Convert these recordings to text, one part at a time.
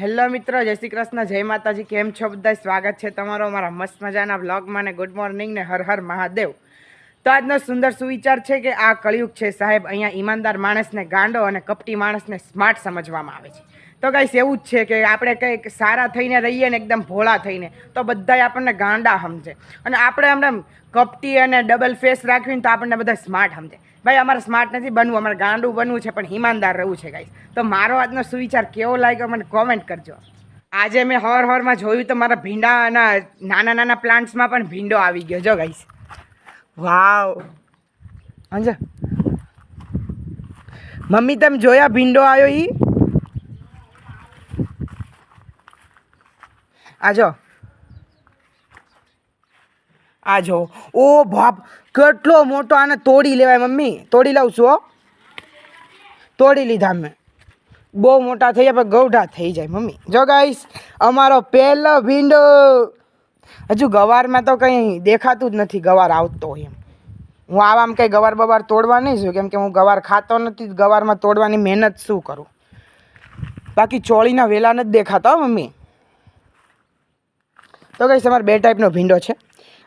Hello મિત્રો, જય શ્રી કૃષ્ણ, જય માતાજી, કેમ છો બધા સ્વાગત છે તમારો અમારા મસ્ત મજાના બ્લોગમાં ને ગુડ મોર્નિંગ ને હર હર મહાદેવ. તો આજનો સુંદર સુવિચાર છે કે આ કળિયુગ છે સાહેબ, અહીંયા ઈમાનદાર માણસને ગાંડો અને કપટી માણસને સ્માર્ટ સમજવામાં આવે છે. તો ગાઈસ એવું જ છે કે આપણે કંઈક સારા થઈને રહીએ ને એકદમ ભોળા થઈને, તો બધાય આપણને ગાંડા સમજે. અને આપણે આમ કપટી અને ડબલ ફેસ રાખવીને તો આપણને બધા સ્માર્ટ સમજે. ભાઈ, અમારે સ્માર્ટ નથી બનવું, અમારે ગાંડું બનવું છે, પણ ઈમાનદાર રહેવું છે ગાઈસ તો મારો આજનો સુવિચાર કેવો લાગ્યો મને કોમેન્ટ કરજો. આજે મેં હોર હોરમાં જોયું તો મારા ભીંડાના નાના નાના પ્લાન્ટ્સમાં પણ ભીંડો આવી ગયો, જો ગાઈસ વાવ. અંજા મમ્મી, તમે જોયા ભીંડો આવ્યો ઈ? આ જો આ જો ઓ બાપ, કેટલો મોટો આને તોડી લેવાય મમ્મી. તોડી લઉં છું હો. તોડી લીધા મેં. બહુ મોટા થઈ જાય પણ ગૌઢા થઈ જાય મમ્મી. જો ગાઈશ અમારો પહેલો ભીંડો. હજુ ગવારમાં તો કંઈ દેખાતું જ નથી, ગવાર આવતો એમ. હું આવામ કંઈ ગવાર બવાર તોડવા નહીં છું કેમ કે હું ગવાર ખાતો નથી, ગવારમાં તોડવાની મહેનત શું કરું? બાકી ચોળીના વેલા નથી દેખાતા મમ્મી. તો કઈ તમારે બે ટાઈપનો ભીંડો છે.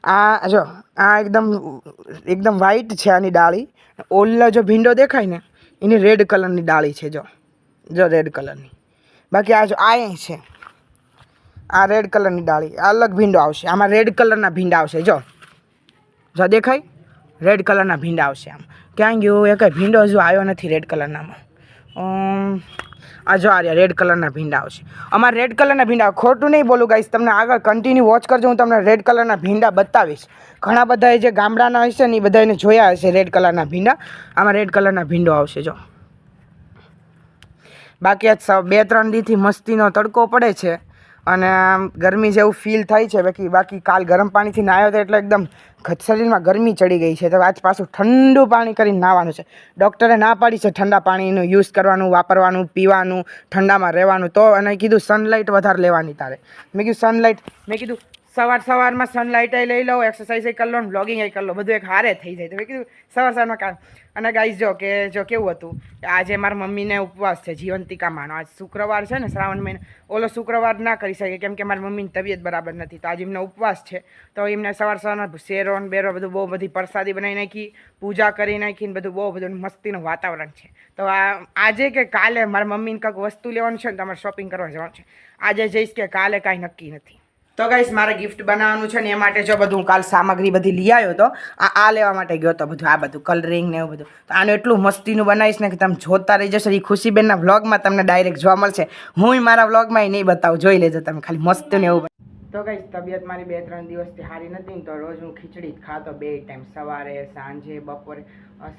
આ જો, આ એકદમ એકદમ વ્હાઈટ છે આની ડાળી. ઓલા જો ભીંડો દેખાય ને, એની રેડ કલરની ડાળી છે, જો. જો રેડ કલરની બાકી આ જો, આ છે. આ રેડ કલરની ડાળી. આ અલગ ભીંડો આવશે. આમાં રેડ કલરના ભીંડા આવશે, જો. જો દેખાય? રેડ કલરના ભીંડા આવશે આમ. ક્યાં ગયું એ કંઈ ભીંડો હજુ આવ્યો નથી રેડ કલરનામાં આ જો આ રહ્યા રેડ કલરના ભીંડા આવશે અમારે રેડ કલરના ભીંડા ખોટું નહીં બોલું ગાઈશ તમને આગળ કન્ટિન્યુ વોચ કરજો, હું તમને રેડ કલરના ભીંડા બતાવીશ. ઘણા બધા જે ગામડાના હશે ને એ બધાને જોયા હશે રેડ કલરના ભીંડા. આમાં રેડ કલરના ભીંડો આવશે, જો. બાકી સ- બે ત્રણ દીથી મસ્તીનો તડકો પડે છે. અને ગરમી જેવું ફીલ થાય છે. બાકી બાકી કાલ ગરમ પાણીથી નાહ્યો તો એટલે એકદમ શરીરમાં ગરમી ચડી ગઈ છે, તો આજ પાછું ઠંડુ પાણી કરીને નાહવાનું છે. ડૉક્ટરે ના પાડી છે ઠંડા પાણીનું યુઝ કરવાનું, વાપરવાનું, પીવાનું, ઠંડામાં રહેવાનું. તો અને કીધું સનલાઇટ વધારે લેવાની તારે. મેં કીધું સનલાઇટ મેં કીધું સવાર સવારમાં સનલાઇટ લઈ લો એક્સરસાઇઝ કરી લો બ્લોગિંગ કરી લો, બધું એક હારે થઈ જાય. તો કીધું, સવાર સવારમાં કામ. અને ગાઈઝ જો કે, જો કેવું હતું કે આજે મારા મમ્મીને ઉપવાસ છે, જીવંતિકા માનો. આજ શુક્રવાર છે ને, શ્રાવણ મહિને, ઓલો શુક્રવાર ના કરી શકે, કેમ કે મારી મમ્મીની તબિયત બરાબર નથી. તો આજે એમને ઉપવાસ છે. તો એમને સવાર સવારમાં શેરો ને બેરો બધું બહુ બધી પ્રસાદી બનાવી નાખી, પૂજા કરી નાખી ને બધું બહુ બધું મસ્તીનું વાતાવરણ છે. તો આ, આજે કે કાલે મારા મમ્મીને કંઈક વસ્તુ લેવાનું છે ને તમારે શોપિંગ કરવા જવાનું છે. આજે જઈશ કે કાલે કાંઈ નક્કી નથી. તો ગાઈસ મારે ગિફ્ટ બનાવવાનું છે ને એ માટે જો બધું કાલ સામગ્રી બધી લઈ આવ્યો હતો આ લેવા માટે ગયો હતો બધું, આ બધું કલરિંગ ને એવું બધું. તો આનું એટલું મસ્તીનું બનાવીશ ને કે તમે જોતા રહી જશો એ ખુશીબેનના વ્લોગમાં તમને ડાયરેક્ટ જોવા મળશે. હું મારા વ્લોગમાં એ નહીં બતાવું, જોઈ લેજો તમે, ખાલી મસ્ત ને એવું તો ગાઈસ તબિયત મારી બે ત્રણ દિવસથી સારી નથી ને તો રોજ હું ખીચડી ખાતો બે ટાઈમ, સવારે, સાંજે, બપોરે.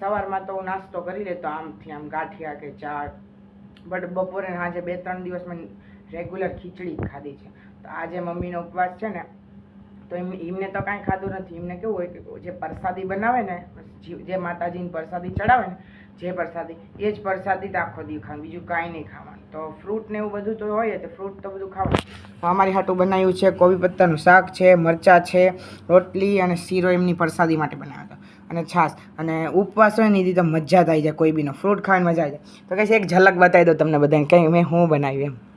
સવારમાં તો હું નાસ્તો કરી લેતો, આમથી આમ ગાંઠિયા કે ચા બટ બપોરે સાંજે બે ત્રણ દિવસ મેં રેગ્યુલર ખીચડી ખાધી છે. તો આજે મમ્મીનો ઉપવાસ છે ને, તો એમ એમને તો કાંઈ ખાધું નથી. એમને કેવું હોય કે જે પ્રસાદી બનાવે ને, જી- જે માતાજીની પ્રસાદી ચડાવે ને, જે પ્રસાદી, એ જ પ્રસાદી તો આખો દી ખાવાનું, બીજું કાંઈ નહીં ખાવાનું. તો ફ્રૂટ ને એવું બધું તો હોય તો ફ્રૂટ તો બધું ખાવાનું. અમારી હાટું બનાવ્યું છે કોબી પત્તાનું શાક છે, મરચાં છે, રોટલી અને શીરો એમની પ્રસાદી માટે બનાવ્યો હતો. અને છાશ. અને ઉપવાસ હોય ને એ તો મજા જ આવી જાય કોઈ બીનો. ફ્રૂટ ખાવાની મજા આવી જાય. તો કહીશ એક ઝલક બતાવી દો તમને બધાને કંઈ મેં હું બનાવ્યું એમ.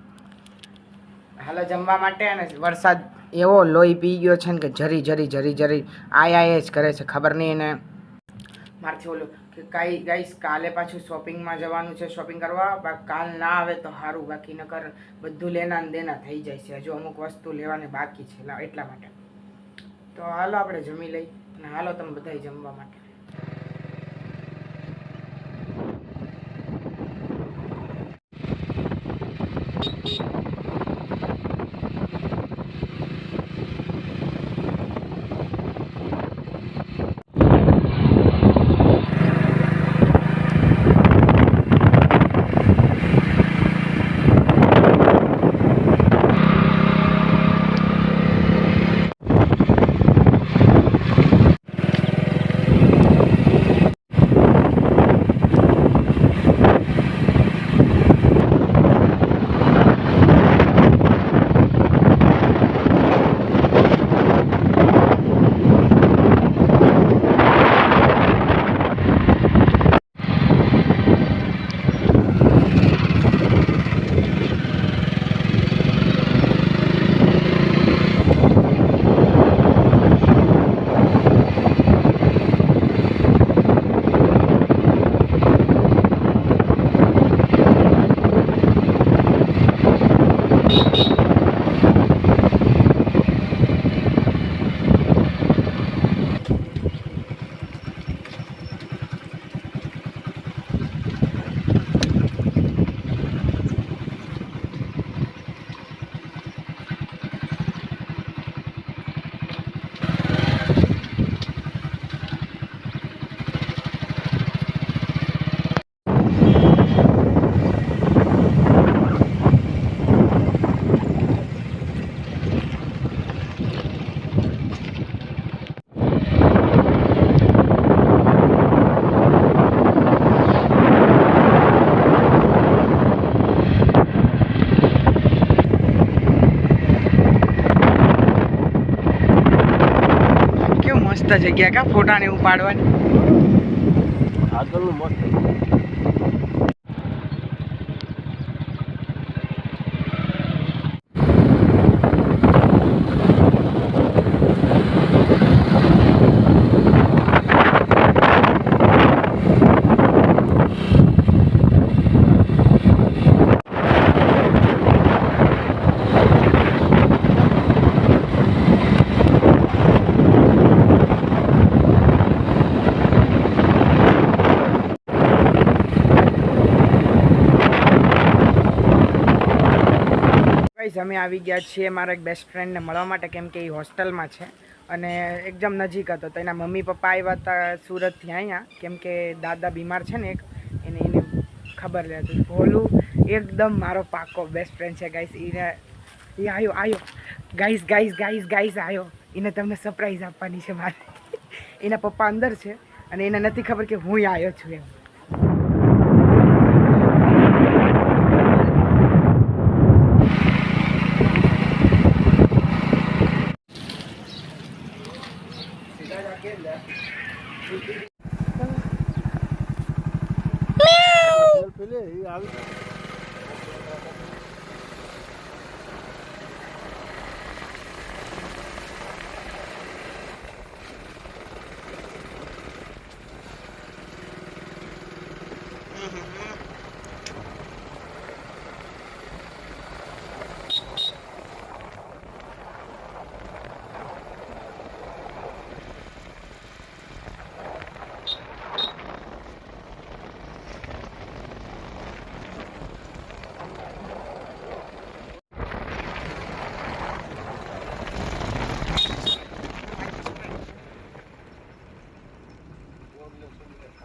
હાલો જમવા માટે અને વરસાદ એવો લોહી પી ગયો છે ને કે જરી જરી જરી જરી. આય આય જ કરે છે, ખબર નહીં એને. મારથી ઓલું કે કાંઈ, ગાઈસ, કાલે પાછું શોપિંગમાં જવાનું છે, શોપિંગ કરવા. કાલ ના આવે તો સારું બાકી નકર બધું લેના ને દેના થઈ જાય છે. હજુ અમુક વસ્તુ લેવાની બાકી છે એટલા માટે. તો હાલો આપણે જમી લઈ અને હાલો તમે બધા જમવા માટે. મસ્ત જગ્યા કા ફોટા ને એવું પાડવાની. આગળનું મસ્ત. ગાઈસ અમે આવી ગયા છીએ મારા એક બેસ્ટ ફ્રેન્ડને મળવા માટે, કેમ કે એ હોસ્ટેલમાં છે. અને એકદમ નજીક હતો. તો એના મમ્મી પપ્પા આવ્યા હતા સુરતથી અહીંયા કેમ કે દાદા બીમાર છે ને એક, એને એને ખબર લેતી ભોલું એકદમ મારો પાકો બેસ્ટ ફ્રેન્ડ છે ગાઈસ એને એ આવ્યો આવ્યો ગાઈસ ગાઈસ ગાઈસ ગાઈસ આવ્યો એને તમને સરપ્રાઈઝ આપવાની છે મારે. એના પપ્પા અંદર છે અને એને નથી ખબર કે હું આવ્યો છું એમ. લે એ આવી.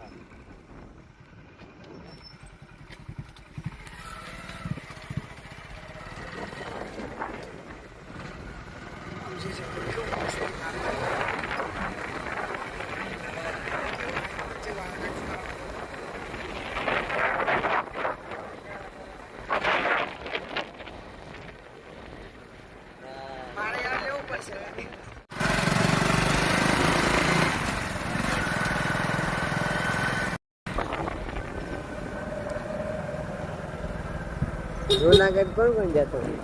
time. જુનાગઢ કોણ કોણ જતો?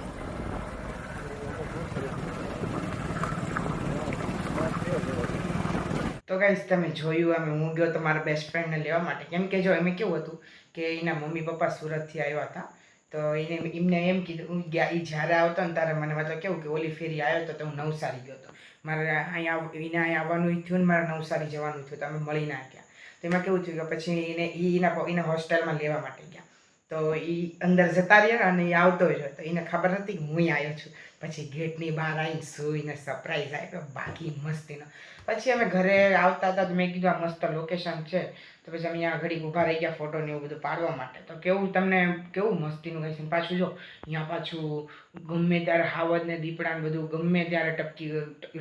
તો ગાઈસ તમે જોયું અમે, હું ગયો તો મારા બેસ્ટ ફ્રેન્ડને લેવા માટે. કેમ કે જો એમ કેવું હતું કે એના મમ્મી પપ્પા સુરતથી આવ્યા હતા, તો એને એમને એમ કીધું ગયા એ જ્યારે આવતો ને ત્યારે મને મતલબ કેવું કે ઓલી ફેરી આવ્યો તો હું નવસારી ગયો હતો. મારે અહીંયા એને અહીંયા આવવાનું થયું ને મારે નવસારી જવાનું થયું, તો અમે મળી નાખ્યા તો એમાં કેવું થયું કે પછી એને એના પ- હોસ્ટેલમાં લેવા માટે ગયા. તો એ અંદર જતા રહ્યા અને એ આવતો જ તો એને ખબર નથી કે હું આવ્યો છું. પછી ગેટની બહાર આવીને સુઈને સરપ્રાઈઝ આપ્યો બાકી મસ્તીનો. પછી અમે ઘરે આવતા હતા તો મેં કીધું, આ મસ્ત લોકેશન છે. તો પછી અમે અહીંયા ઘડીક ઊભા રહી ગયા ફોટો ને એવું બધું પાડવા માટે. તો કેવું તમને, કેવું મસ્તીનું કહે છે? પાછું જો, અહીંયા પાછું ગમે ત્યારે હાવજ ને દીપડા ને બધું ગમે ત્યારે ટપકી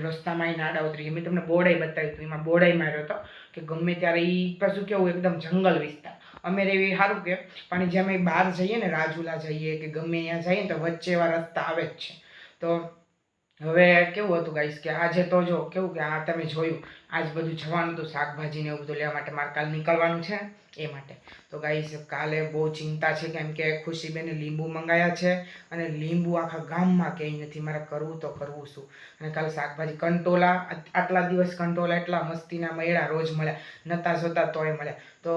રસ્તામાં આવીને આડા ઉતરી મેં તમને બોડાઈ બતાવ્યું હતું. એમાં બોડાઈ માર્યો હતો કે ગમે ત્યારે એ પાછું કેવું, એકદમ જંગલ વિસ્તાર. અમે એવી સારું કે પણ જે અમે બહાર જઈએ ને, રાજુલા જઈએ કે ગમે ત્યાં જઈએ ને તો વચ્ચે એવા રસ્તા આવે જ છે. તો હવે કેવું હતું ગાઈસ કે આજે તો જો, કેવું કે આ તમે જોયું આજ બધું જવાનું હતું શાકભાજી ને એવું બધું લેવા માટે મારે કાલ નીકળવાનું છે એ માટે. તો ગાઈસ કાલે બહુ ચિંતા છે કેમ કે ખુશીબેને લીંબુ મંગાયા છે અને લીંબુ આખા ગામમાં ક્યાંય નથી. મારે કરવું તો કરવું શું? અને કાલે શાકભાજી કંટોલા આટલા દિવસ કંટોલા એટલા મસ્તીના મળ્યા, રોજ મળ્યા. નતા જોતા તોય મળ્યા. તો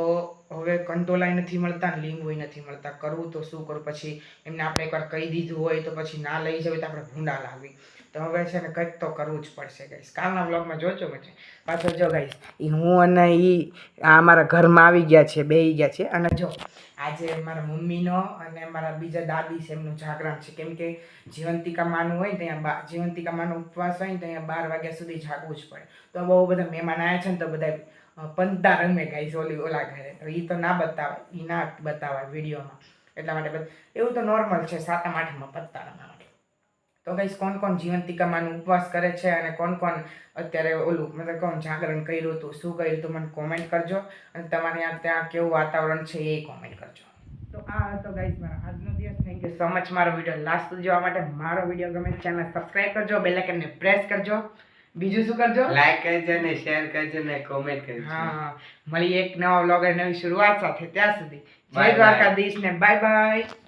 હવે કંટોલાય નથી મળતા લીંબુય નથી મળતા. કરવું તો શું કરું? પછી એમને આપણે એકવાર કહી દીધું હોય તો પછી ના લઈ જવી તો આપણે ભૂંડા લાવી. તો હવે છે ને કંઈક તો કરવું જ પડશે ગાઈસ કાલના બ્લોગમાં જોજો મને પાછો જો ગાઈશ એ હું અને એ આ મારા ઘરમાં આવી ગયા છે બેહી ગયા છે. અને જો, આજે મારા મમ્મીનો અને મારા બીજા દાદી છે, એમનું જાગરણ છે. કેમ કે જીવંતિકા માનું હોય ત્યાં બા, જીવંતિકા માનો ઉપવાસ હોય ને ત્યાં બાર વાગ્યા સુધી જાગવું જ પડે. તો બહુ બધા મહેમાન આવ્યા છે ને તો બધા પંતા રમે ગાઈશ ઓલી, ઓલા ઘરે. તો એ તો ના બતાવે એ ના બતાવે વિડીયોમાં. એટલા માટે એવું તો નોર્મલ છે, સાતમ આઠમાં પત્તા રમવા તો ગાઈસ કોણ કોણ જીવંતિકામાંનો ઉપવાસ કરે છે અને કોણ કોણ અત્યારે ઓલું મતલબ કોણ જાગરણ કર્યું હતું શું કર્યું હતું મને કોમેન્ટ કરજો. અને તમારે ત્યાં ત્યાં કેવું વાતાવરણ છે એ કોમેન્ટ કરજો. તો આ હતો ગાઈઝ મારો આજનો દિવસ. થેન્ક યુ સો મચ મારો વીડિયો લાસ્ટ સુધી જોવા માટે મારો વીડિયો ગમે ચેનલ સબસ્ક્રાઈબ કરજો બેલ આઇકનને પ્રેસ કરજો. બીજું શું કરજો? લાઈક કરજો ને શેર કરજો ને કોમેન્ટ કરજો. હા. મળીએ એક નવા વ્લોગ નવી શરૂઆત સાથે. ત્યાં સુધી. જય દ્વારકાધીશ ને બાય બાય